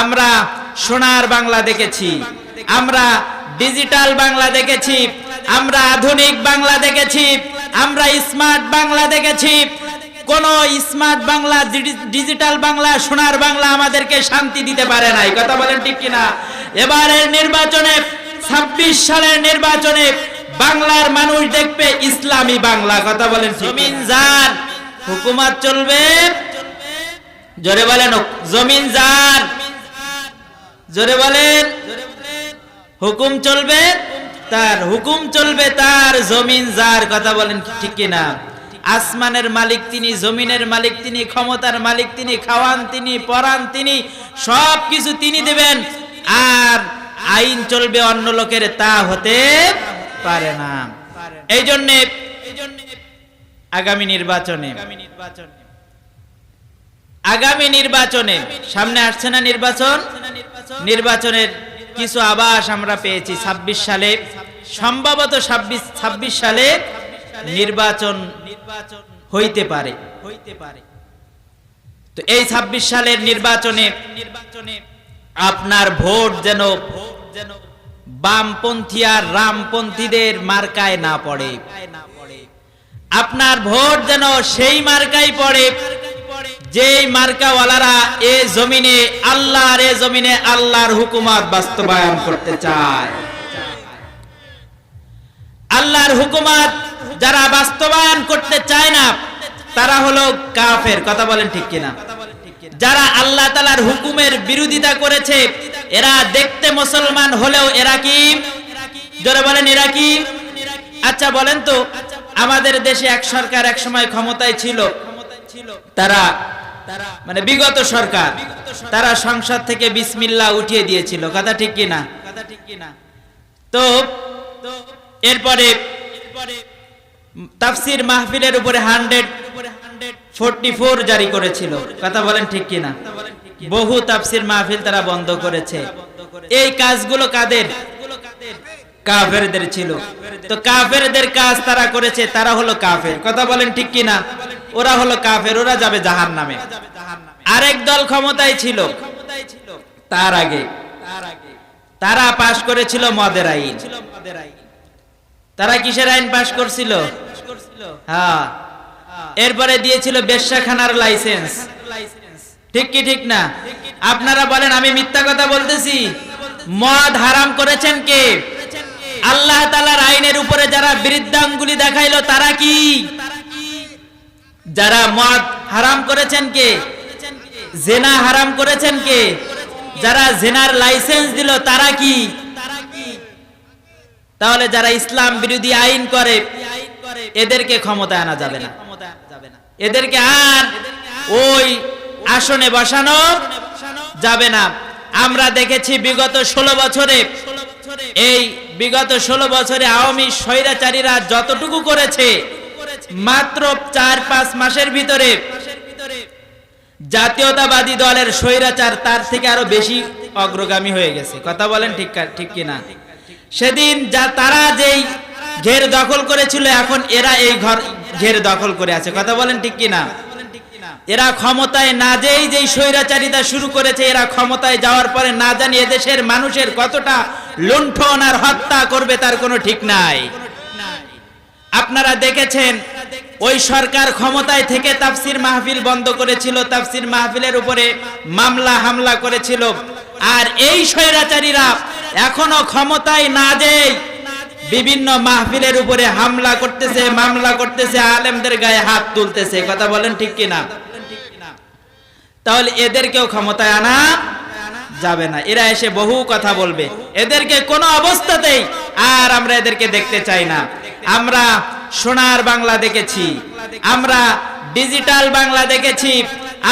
আমরা সোনার বাংলা দেখেছি আমরা ডিজিটাল বাংলা দেখেছি আমরা আধুনিক বাংলা দেখেছি আমরা স্মার্ট বাংলা দেখেছি। কোন স্মার্ট বাংলা ডিজিটাল বাংলা সোনার বাংলা আমাদেরকে শান্তি দিতে পারে নাই। কথা বলেন ঠিক কিনা? এবারের নির্বাচনে ছাব্বিশ সালের নির্বাচনে বাংলার মানুষ দেখবে ইসলামী বাংলা। কথা বলেন জমিন যার হুকুমত চলবে? জোরে বলেন জমিন যার জোরে বলেন। হুকুম চলবে তার, হুকুম চলবে তার জমিন যার, কথা বলেন ঠিক কিনা? আসমানের মালিক তিনি, জমিনের মালিক তিনি, ক্ষমতার মালিক তিনি, খাওয়ান তিনি, পরান তিনি সব কিছু তিনি দেবেন। আর আইন চলবে অন্য লোকের, তা হতে পারে না। এই জন্যে আগামী নির্বাচনে আগামী নির্বাচনে, সামনে আসছে না নির্বাচন? নির্বাচনের কিছু আবাস আমরা পেয়েছি। ছাব্বিশ সালে, সম্ভবত ছাব্বিশ ছাব্বিশ সালে নির্বাচন হইতে পারে। হইতে পারে তো এই ছাব্বিশ সালের নির্বাচনে নির্বাচনে আপনার ভোট যেন যেন বামপন্থী আর রামপন্থীদের মার্কায় না পড়ে। আপনার ভোট যেন সেই মার্কায় পড়ে। যেই মার্কাওয়ালারা এ জমিনে আল্লাহর, এ জমিনে আল্লাহর হুকুমত বাস্তবায়ন করতে চায়। আল্লাহর হুকুমত যারা বাস্তবায়ন করতে চায় না, তারা হলো কাফের। কথা বলেন ঠিক কিনা? যারা আল্লাহ তালার হুকুমের বিরোধিতা করেছে, এরা দেখতে মুসলমান হলেও এরা কি? জোরে বলেন, এরা কি? আচ্ছা বলেন তো, আমাদের দেশে এক সরকার এক সময় ক্ষমতায় ছিল। তারা মানে বিগত সরকার তারা সংসদ থেকে বিসমিল্লা উঠিয়ে দিয়েছিল। কথা ঠিক কিনা? তো এরপরে তাফসির মাহফিলের উপরে হান্ড্রেড ফোরটি ফোর জারি করেছিল। কথা বলেন ঠিক কিনা? বহু তাফসির মাহফিল তারা বন্ধ করেছে। এই কাজগুলো কাদের? কাফেরদের ছিল। তো কাফেরদের কাজ তারা করেছে তারা হলো কাফের। কথা বলেন ঠিক কিনা? ওরা হলো কাফের, ওরা যাবে জাহান নামে আরেক দল ক্ষমতায় ছিল। তার আগে। তারা পাশ করেছিল মদের আইন। তারা কিসের আইন পাশ করছিল? হ্যাঁ। এরপরে দিয়েছিল বেশ্যাখানার লাইসেন্স। ঠিক কি ঠিক না? আপনারা বলেন, আমি মিথ্যা কথা বলতেছি। মদ হারাম করেছেন কে? আল্লাহ তালার আইনের উপরে যারা বৃদ্ধাঙ্গুলি দেখাইলো, তারা কি? যারা মদ হারাম করেছেন কে? জেনা হারাম করেছেন কে? যারা জেনার লাইসেন্স দিল তারা কি? তাহলে যারা ইসলাম বিরোধী আইন করে, এদেরকে ক্ষমতা আনা যাবে না। এদেরকে আর ওই আসনে বসানো যাবে না। আমরা দেখেছি বিগত ষোলো বছরে, এই বিগত ষোলো বছরে আওয়ামী স্বৈরাচারীরা যতটুকু করেছে মাত্র চার পাঁচ মাসের ভিতরে জাতীয়তাবাদী দলের স্বৈরাচার তার থেকে আরও বেশি অগ্রগামী হয়ে গেছে। কথা বলেন ঠিক ঠিক কিনা? সেদিন যা তারা যেই ঘের দখল করেছিল, এখন এরা এই ঘর ঘের দখল করে আছে। কথা বলেন ঠিক কিনা? এরা ক্ষমতায় না যেই যেই স্বৈরাচারিতা শুরু করেছে, এরা ক্ষমতায় যাওয়ার পরে না জানি এদেশের মানুষের কতটা লুণ্ঠন আর হত্যা করবে তার কোনো ঠিক নাই। আপনারা দেখেছেন ওই সরকার ক্ষমতায় থেকে তাফসির মাহফিল বন্ধ করেছিল, তাফসির মাহফিলের উপরে মামলা হামলা করেছিল। আর এই স্বৈরাচারীরা এখনও ক্ষমতায় না যেই বিভিন্ন মাহফিলের উপরে হামলা করতেছে, মামলা করতেছে, আলেমদের গায়ে হাত তুলতেছে। কথা বলেন ঠিক কিনা? তাহলে এদেরকেও ক্ষমতায় আনা যাবে না। এরা এসে বহু কথা বলবে। এদেরকে কোনো অবস্থাতেই আর আমরা এদেরকে দেখতে চাই না। আমরা সোনার বাংলা দেখেছি। আমরা ডিজিটাল বাংলা দেখেছি,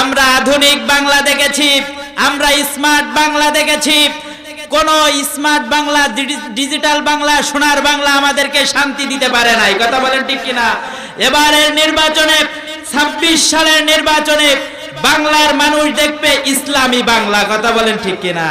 আমরা আধুনিক বাংলা দেখেছি, আমরা স্মার্ট বাংলা দেখেছি। কোন স্মার্ট বাংলা ডিজিটাল বাংলা, সোনার বাংলা আমাদেরকে শান্তি দিতে পারে নাই। কথা বলেন ঠিক কিনা? এবারের নির্বাচনে, ছাব্বিশ সালের নির্বাচনে বাংলার মানুষ দেখবে ইসলামী বাংলা। কথা বলেন ঠিক কিনা?